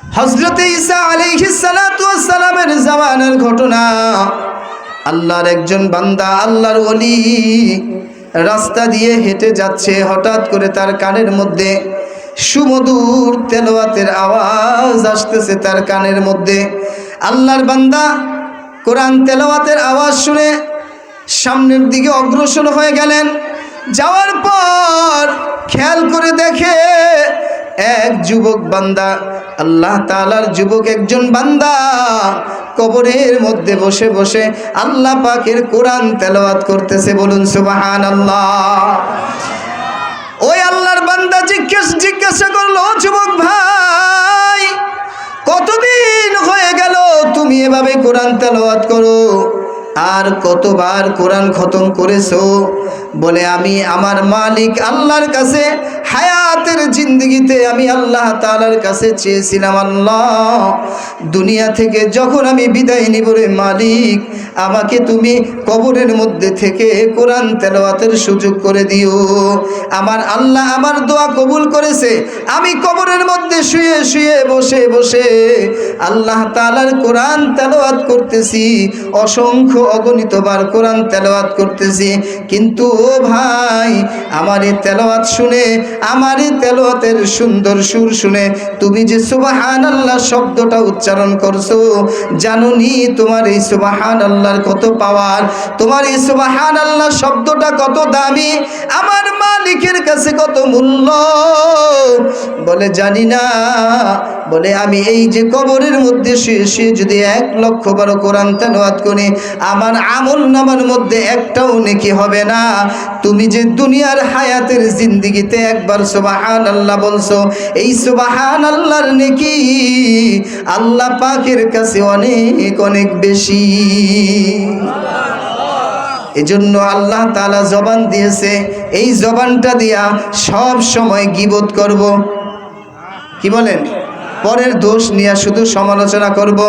হজরত ঈসা আলাইহিসসালামের জামানের ঘটনা। আল্লাহর একজন বান্দা, আল্লাহর অলি রাস্তা দিয়ে হেঁটে যাচ্ছে, হঠাৎ করে তার কানের মধ্যে সুমধুর তেলাওয়াতের আওয়াজ আসতেছে তার কানের মধ্যে। আল্লাহর বান্দা কোরআন তেলাওয়াতের আওয়াজ শুনে সামনের দিকে অগ্রসর হয়ে গেলেন। যাওয়ার পর খেয়াল করে দেখে এক যুবক বান্দা, আল্লাহ তালার যুবক একজন বান্দা, কবরের মধ্যে বসে বসে আল্লাহ পাকের কোরআন তেলাওয়াত করতেছে, বলুন সুবাহান আল্লাহ ওই আল্লাহর বান্দা জিজ্ঞেস, জিজ্ঞাসা করল যুবক ভাই, কতদিন হয়ে গেল তুমি এভাবে কোরআন তেলাওয়াত করো? আর কতবার কোরআন খতম করেছ? বলে, আমি আমার মালিক আল্লাহর কাছে হায়াতের জিন্দগিতে আমি আল্লাহ তালার কাছে চেয়েছিলাম আল্লাহ। দুনিয়া থেকে যখন আমি বিদায় নিব রে মালিক, আমাকে তুমি কবরের মধ্যে থেকে কোরআন তেলাওয়াতের সুযোগ করে দিও। আমার আল্লাহ আমার দোয়া কবুল করেছে। আমি কবরের মধ্যে শুয়ে শুয়ে বসে বসে আল্লাহ তালার কোরআন তেলাওয়াত করতেছি। অসংখ্য অগণিতবার কোরআন তেলাওয়াত করতেছি। কিন্তু ও ভাই, আমার এই তেলাওয়াত শুনে, আমার এই তেলাওয়াতের সুন্দর সুর শুনে, তুমি যে সুবাহান আল্লাহ শব্দটা উচ্চারণ করছ, জানুনি তোমার এই সুবাহান আল্লাহর কত পাওয়ার, তোমার এই সুবাহান আল্লাহ শব্দটা কত দামি, আমার মালিকের কাছে কত মূল্য, বলে জানি না বলে, আমি এই যে কবরের মধ্যে শুয়ে শুয়ে যদি এক লক্ষ বারো কোরআন তেলাওয়াত করি, আমার আমল নামার মধ্যে একটাও নেকি হবে না। তুমি যে দুনিয়ার হায়াতের জিন্দিগিতে একবার সুবাহান আল্লাহ বলছো, এই সুবাহান আল্লাহর নেকি আল্লাহ পাকের কাছে অনেক অনেক বেশি। এজন্য আল্লাহ তালা জবান দিয়েছে, এই জবানটা দিয়া সব সময় গিবোধ করব। কি বলেন? পরের দোষ নিয়ে শুধু সমালোচনা করব।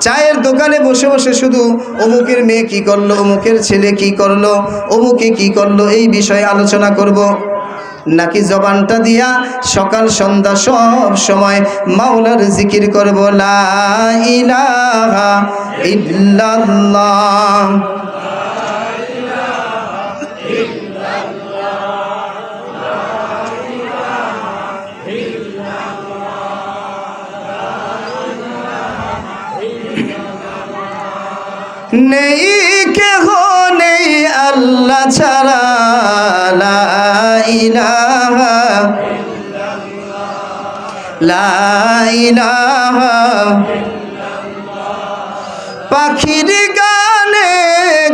চায়ের দোকানে বসে বসে শুধু, অমুকের মেয়ে কি করল, অমুকের ছেলে কি করল, অমুকে কি করল, এই বিষয়ে আলোচনা করব। নাকি জবানটা দিয়া সকাল সন্ধ্যা সব সময় মাওলার জিকির করব, লা ইলাহা ইল্লাল্লাহ নেই কেহ নেই আল্লাহ ছাড়া লা ইলাহা লা ইলাহা। পাখির গানে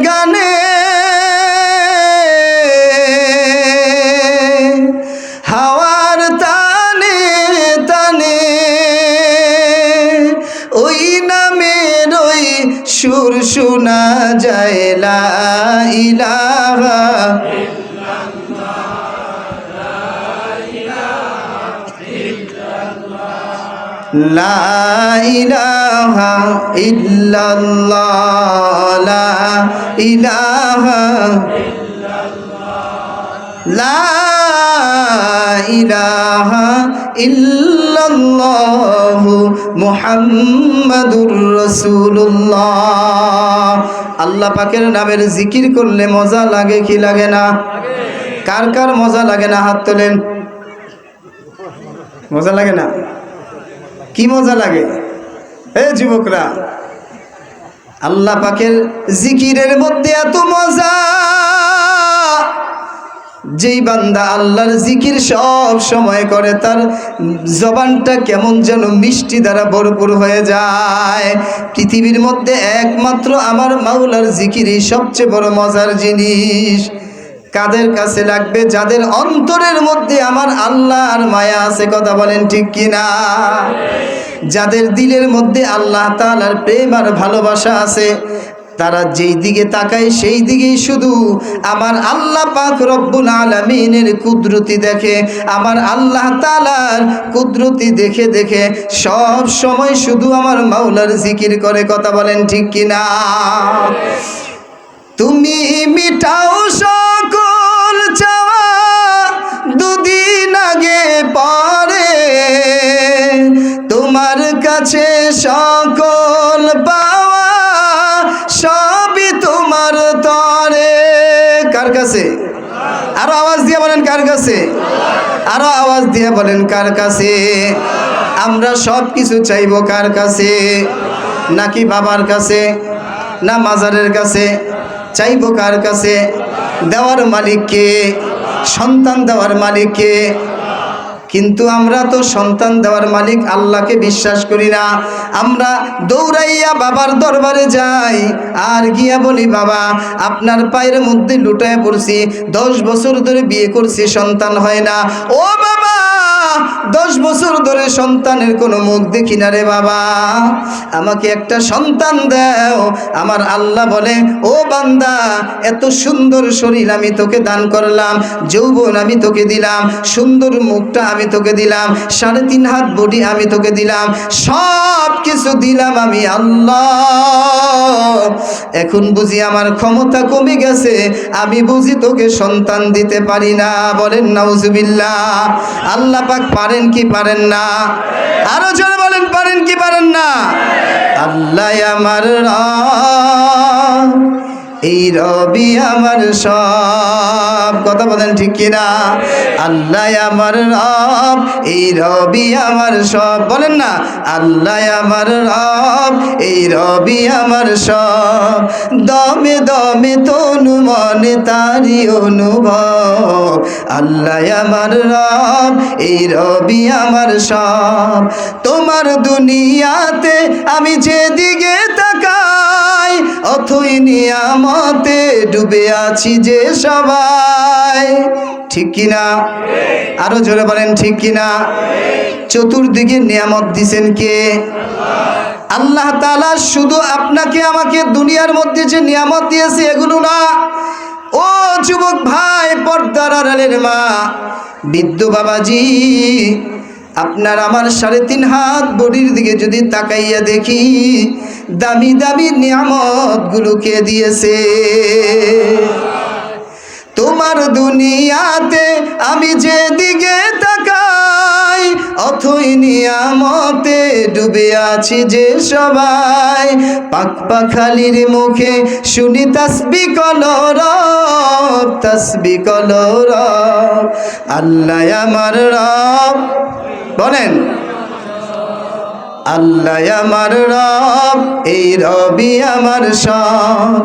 গানে লা ইলাহা ইল্লাল্লাহ, লা ইলাহা লা ইলাহা ইল্লাল্লাহ মুহাম্মাদুর রাসূলুল্লাহ। আল্লাহ পাকের নামের জিকির করলে মজা লাগে কি লাগে না? কার কার মজা লাগে না? হাত তোলেন। মজা লাগে না? কি মজা লাগে? এ যুবকরা, আল্লাহ পাকের জিকিরের মধ্যে এত মজা। যেই বান্দা আল্লাহর জিকির সব সময় করে, তার জবানটা কেমন যেন মিষ্টি দ্বারা ভরপুর হয়ে যায়। পৃথিবীর মধ্যে একমাত্র আমার মাওলার জিকিরই সবচেয়ে বড় মজার জিনিস। কাদের কাছে লাগবে? যাদের অন্তরের মধ্যে আমার আল্লাহর মায়া আছে, কথা বলেন ঠিক কিনা? যাদের দিলের মধ্যে আল্লাহ তাআলার প্রেম আর ভালোবাসা আছে, তারা যেই দিকে তাকায় সেই দিকেই শুধু আমার আল্লাহ পাক রব্বুল আলমিনের কুদরতি দেখে, আমার আল্লাহ তালার কুদরতি দেখে দেখে সব সময় শুধু আমার মাওলার জিকির করে, কথা বলেন ঠিক কিনা? তুমি মিটাও সকল চাওয়া দুদিন আগে পরে। তোমার কাছে সকল পাওয়া সবই তোমার তরে। কার কাছে? আরও আওয়াজ দিয়ে বলেন কার কাছে? আরও আওয়াজ দিয়ে বলেন কার কাছে? আমরা সব কিছু চাইব কার কাছে? নাকি বাবার কাছে? না মাজারের কাছে? চাইব কার কাছে? দেওয়ার মালিককে, সন্তান দেওয়ার মালিককে। কিন্তু আমরা তো সন্তান দেওয়ার মালিক আল্লাহকে বিশ্বাস করি না। আমরা দৌড়াইয়া বাবার দরবারে যাই। আর গিয়া বলি, বাবা, আপনার পায়ের মধ্যে লুটায় পড়ছি। দশ বছর ধরে বিয়ে করছি, সন্তান হয় না। ও বাবা! দশ বছর ধরে সন্তানের কোনো মুখ দেখি না রে বাবা। আমাকে একটা সন্তান দাও। আমার আল্লাহ বলে, ও বান্দা, এত সুন্দর শরীর আমি তোকে দান করলাম, যৌবন আমি তোকে দিলাম, সুন্দর মুখটা আমি তোকে দিলাম, সাড়ে তিন হাত বডি আমি তোকে দিলাম, সব কিছু দিলাম আমি আল্লাহ। এখন বুঝি আমার ক্ষমতা কমে গেছে, আমি বুঝি তোকে সন্তান দিতে পারি না, বলেন নাউজুবিল্লাহ। আল্লাহ পাক পারেন কি পারেন না? আরও জোরে বলেন, পারেন কি পারেন না? আল্লাহ আমার রব এই রবি আমার সব। কথা বলেন ঠিক কিনা? আল্লাহ আমার রব, এই রবি আমার সব। বলেন না, আল্লাহ আমার রব, এই রবি আমার সব। দমে দমে তনু মনে তারি অনুভব। আল্লাহ আমার রব, এই রবি আমার সব। তোমার দুনিয়াতে আমি যেদিকে অথই নিয়ামতে ডুবে আছি যে সবাই। ঠিক কিনা? আরও জোরে বলেন, ঠিক কিনা? চতুর্দিকে নিয়ামত দিছেন কে? আল্লাহ তাআলা শুধু আপনাকে, আমাকে দুনিয়ার মধ্যে যে নিয়ামত দিয়েছে এগুলো না। ও যুবক ভাই, পর্দার আড়ালের মা বিদ্যু বাবাজি আপনার আমার সাড়ে তিন হাত বডির দিকে যদি তাকাইয়া দেখি, দামি দামি নিয়ামত গুলোকে দিয়েছে। তোমার দুনিয়াতে আমি যেদিকে তাকাই, অথই নিয়ামতে ডুবে আছি যে সবাই। পাক পাখালির মুখে শুনি তাসবি কলর তাসবি কলর আল্লাহ আমার রব। বলেন। আল্লাহ আমার রব, এই রবি আমার সব।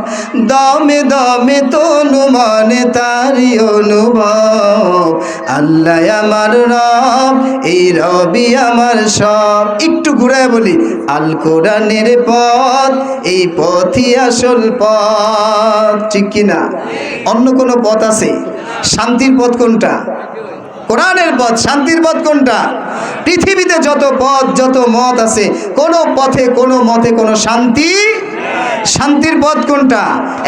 দমে দমে তনু মনে তারি অনুভব। আল্লাহ আমার রব, এই রবি আমার সব। একটু ঘুরায় বলি, আল কোরআনের পথ, এই পথই আসল পথ। ঠিক কিনা? অন্য কোনো পথ আছে? শান্তির পথ কোনটা? কোরআনের পথ, শান্তির পথ কোনটা? পৃথিবীতে যত পথ, যত মত আছে, কোনো পথে, কোনো মতে কোনো শান্তি শান্তির পথ কোনটা?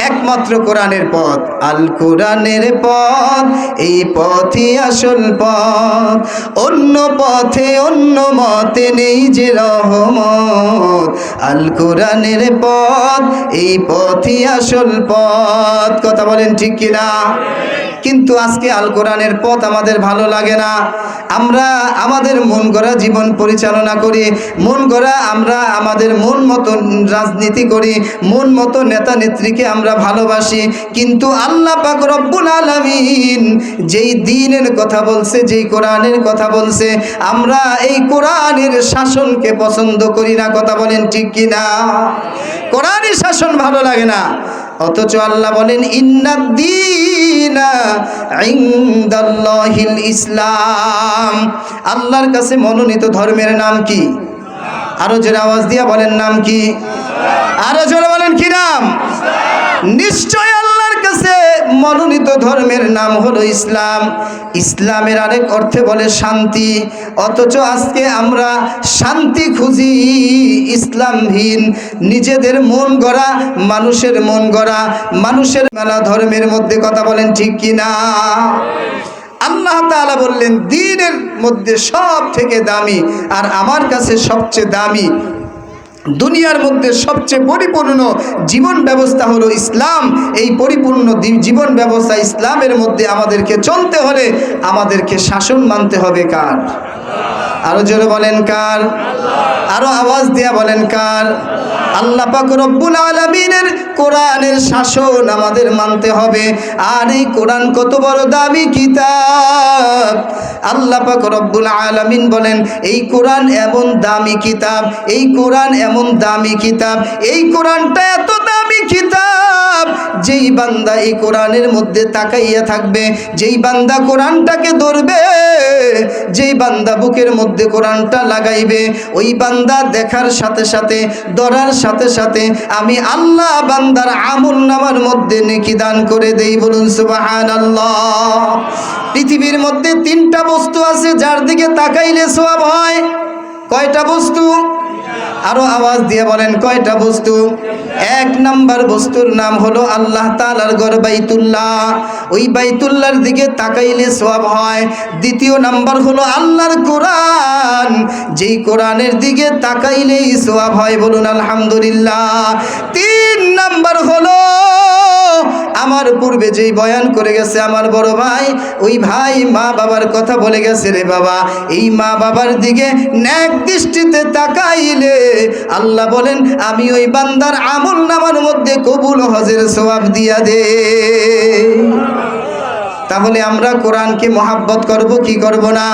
একমাত্র কোরআনের পথ। আল কোরআনের পথ, এই পথই আসল পথ। অন্য পথে, অন্য মতে নেই যে রহমত। আল কোরআনের পথ, এই পথই আসল পথ। কথা বলেন ঠিক কিনা? কিন্তু আজকে আল কোরআনের পথ আমাদের ভালো লাগে না। আমরা আমাদের মন গড়া জীবন পরিচালনা করি, মন গড়া আমরা আমাদের মন মতো রাজনীতি করি, মন মতো নেতা নেত্রীকে আমরা ভালোবাসি। কিন্তু আল্লাহ পাক রব্বুল আলামিন যেই দিনের কথা বলছে, যেই কোরআনের কথা বলছে, আমরা এই কোরআনের শাসনকে পছন্দ করি না। কথা বলেন ঠিক কি না কোরআনের শাসন ভালো লাগে না। অথচ আল্লাহ বলেন ইন্নাদ্দিনা ইনদাল্লাহিল ইসলাম। আল্লাহর কাছে মনোনীত ধর্মের নাম কি? আরও জোরে আওয়াজ দিয়া বলেন, নাম কি? আরও জোরে বলেন, কি নাম? নিশ্চয় মনোনীত ধর্মের নাম হলো ইসলাম। ইসলামের আরেক অর্থে বলে শান্তি। অথচ আজকে আমরা শান্তি খুঁজি, ইসলামহীন। নিজেদের মন গড়া, মানুষের মন গড়া। মানুষের মেলা ধর্মের মধ্যে কথা বলেন ঠিক কি না? আল্লাহ তাআলা বললেন, দিনের মধ্যে সব থেকে দামি আর আমার কাছে সবচেয়ে দামি দুনিয়ার মধ্যে সবচেয়ে পরিপূর্ণ জীবন ব্যবস্থা হলো ইসলাম। এই পরিপূর্ণ জীবন ব্যবস্থা ইসলামের মধ্যে আমাদেরকে চলতে হলে আমাদেরকে শাসন মানতে হবে কার? আরও জোরে বলেন কার? আরও আওয়াজ দিয়া বলেন কার? আল্লাহ পাক রব্বুল আলামিনের কোরআনের শাসন আমাদের মানতে হবে। আর এই কোরআন কত বড় দামি কিতাব। আল্লাহ পাক রব্বুল আলামিন বলেন, এই কোরআন এমন দামি কিতাব, এই কোরআন এমন দামি কিতাব, এই কোরআনটা এত দামি কিতাব, যেই বান্দা এই কোরআনের মধ্যে তাকাইয়া থাকবে, যেই বান্দা কোরআনটাকে ধরবে, যেই বান্দা বুকের মধ্যে কোরআনটা লাগাইবে, ওই বান্দা দেখার সাথে সাথে, ধরার সাথে সাথে আমি আল্লাহ বান্দার আমল নামার মধ্যে নেকি দান করে দেই, বলুন সুবাহান পৃথিবীর মধ্যে তিনটা বস্তু আছে, যার দিকে তাকাইলে সোয়াব হয়। কয়টা বস্তু? আরও আওয়াজ দিয়ে বলেন, কয়টা বস্তু? এক নাম্বার বস্তুর নাম হলো আল্লাহ তালার ঘর বাইতুল্লাহ। ওই বাইতুল্লাহর দিকে তাকাইলে সওয়াব হয়। দ্বিতীয় নাম্বার হলো আল্লাহর কোরআন। যেই কোরআনের দিকে তাকাইলেই সোয়াব হয়, বলুন আলহামদুলিল্লাহ। তিন নাম্বার হলো, আমার পূর্বে যেই বয়ান করে গেছে আমার বড় ভাই, ওই ভাই মা বাবার কথা বলে গেছে রে বাবা। এই মা বাবার দিকে ন্যাক দৃষ্টিতে তাকাইলে আল্লাহ বলেন, আমি ওই বান্দার আমল নামার মধ্যে কবুল হজের সোয়াব দিয়া দে। তাহলে আমরা কোরআনকে মহাব্বত করব, কি করব না?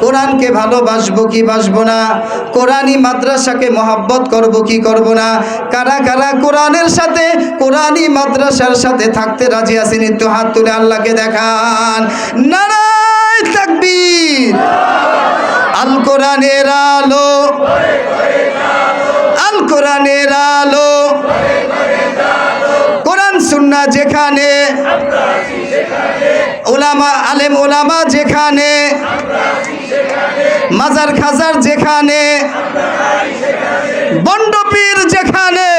কোরআনকে ভালোবাসবো, কি বাসবো না? কোরআনই মাদ্রাসাকে মহাব্বত করব, কি করব না? কারা কারা কোরআনের সাথে, কোরআনই মাদ্রাসার সাথে থাকতে রাজি আছেন, একটু হাত তুলে আল্লাহকে দেখান। নারায় তাকবীর। আল কোরআনের আলো। আল কোরআনের আলো। কোরআন সুন্না যেখানে। ওলামা, আলেম ওলামা যেখানে, মাজার খাজার যেখানে বন্ডপীর যেখানে,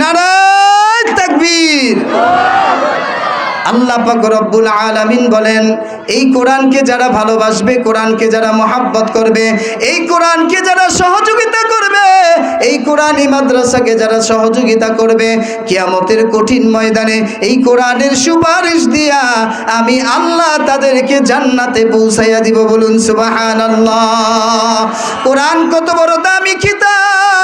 নারায় তাকবীর। আল্লাহ রব্বুল আলামিন বলেন, এই কোরআনকে যারা ভালোবাসবে, কোরআনকে যারা মহাব্বত করবে, এই কোরআনকে যারা সহযোগিতা করবে এই কোরআনী মাদ্রাসাকে যারা সহযোগিতা করবে, কিয়ামতের কঠিন ময়দানে এই কোরআনের সুপারিশ দিয়া আমি আল্লাহ তাদেরকে জান্নাতে পৌঁছাইয়া দিব বলুন, সুবহানাল্লাহ। কোরআন কত বড় দামি কিতাব। ও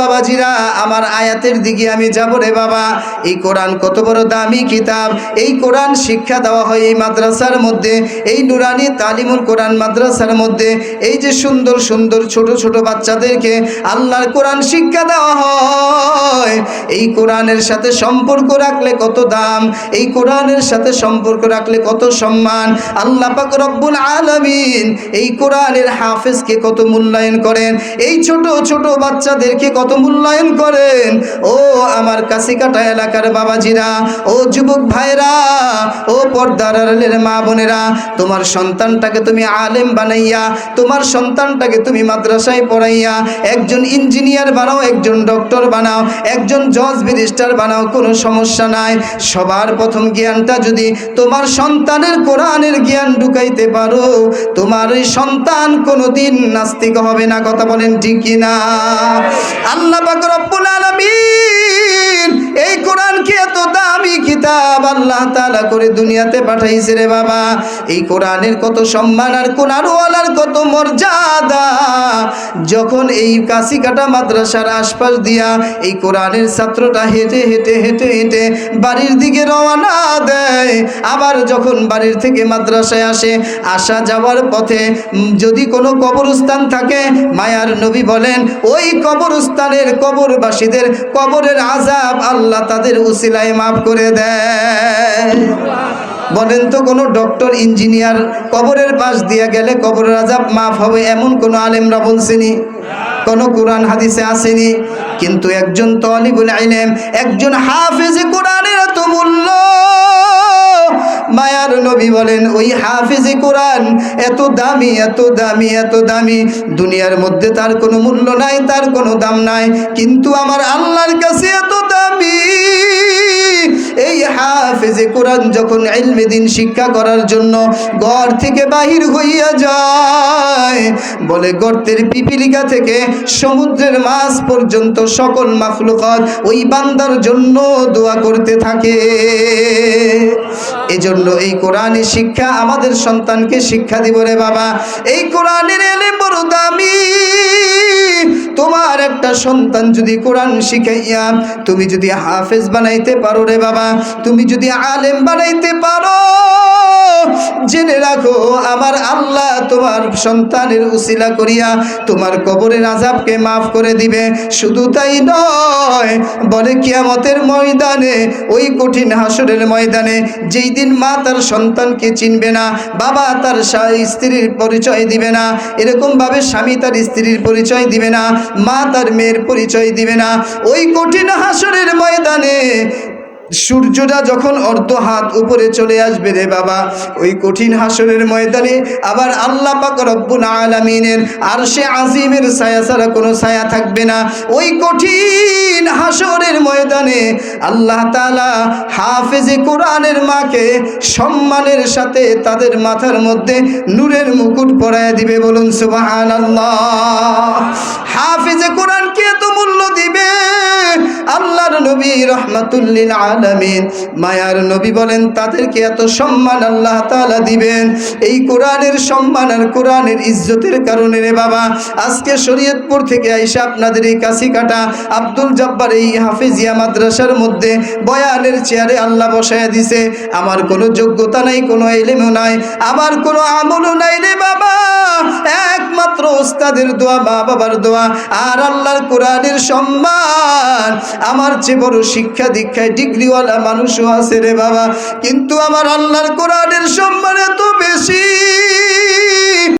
বাবাজিরা, আমার আয়াতের দিকে আমি যাব রে বাবা। এই কোরআন কত বড় দামি কিতাব। এই কোরআন শিক্ষা দেওয়া হয় এই মাদ্রাসার মধ্যে, এই নুরানি তালিমুল কোরআন মাদ্রাসার মধ্যে। এই যে সুন্দর সুন্দর ছোট ছোট বাচ্চাদেরকে আল্লাহর কোরআন শিক্ষা দেওয়া হয়। এই কোরআনের সাথে সম্পর্ক রাখলে কত দাম। এই কোরআনের সাথে সম্পর্ক রাখলে কত সম্মান। আল্লাহ পাক রব্বুল আলামিন এই কোরআনের হাফেজকে কত মূল্যায়ন করেন। এই ছোট ছোট বাচ্চাদেরকে কত মূল্যায়ন করেন। ও আমার কাছিকাটা এলাকার বাবাজিরা, ও যুবক ভাইরা, ও পর্দার মা বোনেরা, তোমার সন্তানটাকে তুমি আলেম বানাইয়া, তোমার সন্তানটাকে তুমি মাদ্রাসায় পড়াইয়া, একজন ইঞ্জিনিয়ার বানাও, একজন ডক্টর বানাও, একজন জজ ব্যারিস্টার বানাও, কোনো সমস্যা নাই। সবার প্রথম জ্ঞানটা যদি তোমার সন্তানের কোরআনের জ্ঞান ঢুকাইতে পারো, তোমার ওই সন্তান কোনোদিন নাস্তিক হবে না, কথা বলেন ঠিক কিনা? আল্লাহ পাক রব্বুল আলামিন এই কোরআনকে এত দামি কিতাব আল্লাহ তাআলা করে দুনিয়াতে পাঠাইছে রে বাবা। এই কোরআনের কত সম্মান আর কোরআনওয়ালার কত মর্যাদা। যখন এই কাশিকাটা মাদ্রাসার আশপাশ দিয়া এই কোরআনের ছাত্রটা হেঁটে হেঁটে হেঁটে হেঁটে বাড়ির দিকে রওনা দেয়, আবার যখন বাড়ির থেকে মাদ্রাসায় আসে, আসা যাওয়ার পথে যদি কোনো কবরস্থান থাকে, মায়ার নবী বলেন, ওই কবরস্থানের কবরবাসীদের কবরের আজাব আল্লাহ তাদের উসিলায় মাফ করে দেয় বলেন তো কোনো ডক্টর, ইঞ্জিনিয়ার কবরের পাশ দিয়ে গেলে কবরের আজাব মাফ হবে এমন কোনো আলেমরা বলছেনি? কোনো কোরআন হাদিসে আসেনি? কিন্তু একজন তলিবুল আইলেম একজন হাফেজে কোরআনের এত মূল্য। মায়ার নবী বলেন, ওই হাফিজে কোরআন এত দামি এত দামি এত দামি। দুনিয়ার মধ্যে তার কোনো মূল্য নাই, তার কোনো দাম নাই। কিন্তু আমার আল্লাহর কাছে এত দামি। এই হাফেজে কোরআন যখন ইলমে দিন শিক্ষা করার জন্য ঘর থেকে বাহির হইয়া যায়, বলে গর্তের পিপিলিকা থেকে সমুদ্রের মাছ পর্যন্ত সকল মাখলুকাত ওই বান্দার জন্য দোয়া করতে থাকে। এজন্য এই কোরআনের শিক্ষা আমাদের সন্তানকে শিক্ষা দিব রে বাবা। এই কোরআনের এলে বড় দামি। তোমার একটা সন্তান যদি কোরআন শিখাইয়া তুমি যদি হাফেজ বানাইতে পারো রে বাবা, তুমি যদি আলেম বানাইতে পারো, জেনে রাখো, আমার আল্লাহ তোমার সন্তানের উসিলা করিয়া তোমার কবরের আজাবকে মাফ করে দিবে। শুধু তাই নয়, বলে কিয়ামতের ময়দানে, ওই কঠিন হাসরের ময়দানে, যেই দিন মা তার সন্তানকে চিনবে না, বাবা তার স্ত্রীর পরিচয় দিবে না, এরকমভাবে স্বামী তার স্ত্রীর পরিচয় দিবে না, মা তার মেয়ের পরিচয় দিবে না, ওই কঠিন হাসরের ময়দানে সূর্যটা যখন অর্ধ হাত উপরে চলে আসবে রে বাবা, ওই কঠিন হাসরের ময়দানে আবার আল্লাহ পাক রব্বুল আলামিনের আর সে আজিমের ছায়া ছাড়া কোনো ছায়া থাকবে না। ওই কঠিন হাসরের ময়দানে আল্লাহ তালা হাফেজে কোরআনের মাকে সম্মানের সাথে তাদের মাথার মধ্যে নূরের মুকুট পরায় দিবে বলুন সুবহানাল্লাহ। হাফেজে কোরআনকে এত মূল্য দিবে? আল্লাহর নবী রহমাতুল্লিল আলামিন। মায়ার নবী বলেন, তাদেরকে এত সম্মান আল্লাহ তাআলা দিবেন। এই কোরআনের সম্মান আর কোরআনের ইজ্জতের কারণে রে বাবা, আজকে শরীয়তপুর থেকে আইসা আপনাদের এই কাটা আব্দুল জব্বার এই হাফিজিয়া মাদ্রাসার মধ্যে বয়ানের চেয়ারে আল্লাহ বসায় দিছে। আমার কোনো যোগ্যতা নাই, কোনো এলেমও নাই, আমার কোনো আমলও নাই রে বাবা। একমাত্র ওস্তাদের দোয়া, মা বাবার দোয়া আর আল্লাহর কোরআনের সম্মান। আমার চেয়ে বড় শিক্ষা দীক্ষায় ডিগ্রিওয়ালা মানুষও আছে রে বাবা। কিন্তু আমার আল্লাহর কোরআনের সম্মান তো বেশি।